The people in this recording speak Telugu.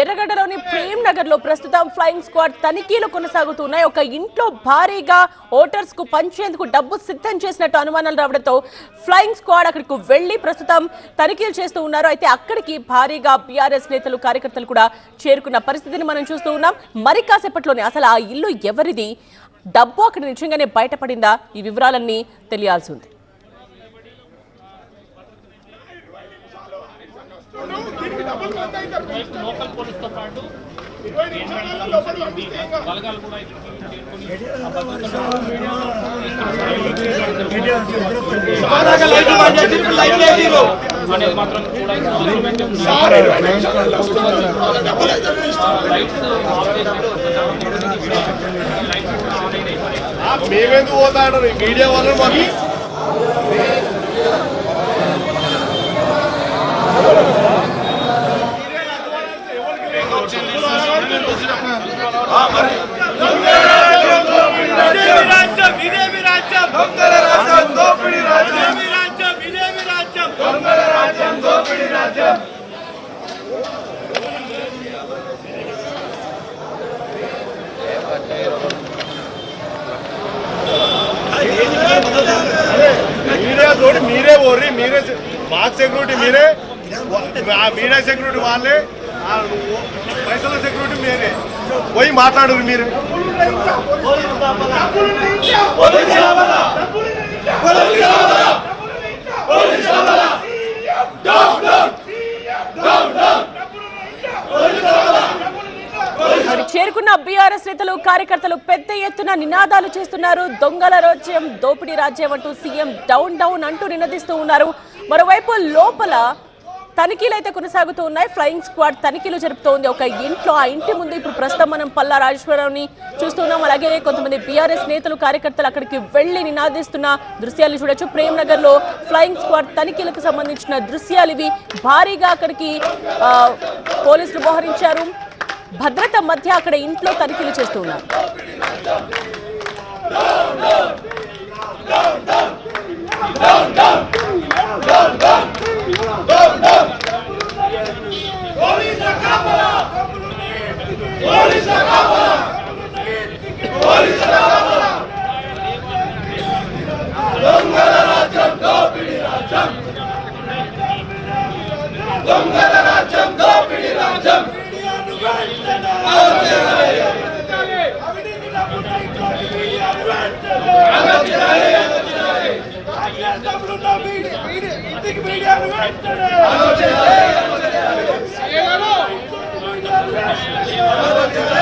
ఎర్రగడ్డలోని ప్రేమ్ నగర్లో ప్రస్తుతం ఫ్లయింగ్ స్క్వాడ్ తనిఖీలు కొనసాగుతున్నాయి. ఒక ఇంట్లో భారీగా ఓటర్స్కు పంచేందుకు డబ్బు సిద్ధం చేసినట్టు అనుమానాలు రావడంతో ఫ్లయింగ్ స్క్వాడ్ అక్కడికి వెళ్ళి ప్రస్తుతం తనిఖీలు చేస్తూ ఉన్నారు. అయితే అక్కడికి భారీగా బీఆర్ఎస్ నేతలు కార్యకర్తలు కూడా చేరుకున్న పరిస్థితిని మనం చూస్తూ ఉన్నాం. మరి కాసేపట్లోనే అసలు ఆ ఇల్లు ఎవరిది? డబ్బు అక్కడ నిజంగానే బయటపడిందా? ఈ వివరాలన్నీ తెలియాల్సి ఉంది. లోకల్ పోలీస్తో పాటు బలగాలు కూడా అనేది మాత్రం కూడా లైట్స్ మేమెందుకు పోతాడు మీడియా వాళ్ళు మాకు రాజ్యం ఇదేమి రాజ్యం దొంగల రాజ్యం దోపిడీ రాజ్యం ఇదేమి రాజ్యం ఇదేమి రాజ్యం దొంగల రాజ్యం దోపిడీ రాజ్యం మీడియా తోటి మీరే పోర్రి మీరే సె- మాకు సెక్యూరిటీ మీరే ఆ మీడియా సెక్యూరిటీ వాళ్ళే ఆ పైసల సెక్యూరిటీ మీరే పోయి మాట్లాడరు మీరు. చేరుకున్న బీఆర్ఎస్ నేతలు కార్యకర్తలు పెద్ద ఎత్తున నినాదాలు చేస్తున్నారు. దొంగల రాజ్యం దోపిడీ రాజ్యం అంటూ సీఎం డౌన్ డౌన్ అంటూ నినదిస్తూ ఉన్నారు. మరోవైపు లోపల తనిఖీలు అయితే కొనసాగుతూ ఉన్నాయి. ఫ్లయింగ్ స్క్వాడ్ తనిఖీలు జరుపుతోంది. ఒక ఇంట్లో ఆ ఇంటి ముందు ఇప్పుడు ప్రస్తుతం మనం పల్లా రాజేశ్వరరావుని చూస్తున్నాం. అలాగే కొంతమంది బీఆర్ఎస్ నేతలు కార్యకర్తలు అక్కడికి వెళ్ళి నినాదిస్తున్న దృశ్యాలు చూడొచ్చు. ప్రేమ్ నగర్లో ఫ్లయింగ్ స్క్వాడ్ తనిఖీలకు సంబంధించిన దృశ్యాలు ఇవి. భారీగా అక్కడికి పోలీసులు మోహరించారు. భద్రత మధ్య అక్కడ ఇంట్లో తనిఖీలు చేస్తూ ఆలోచించాలి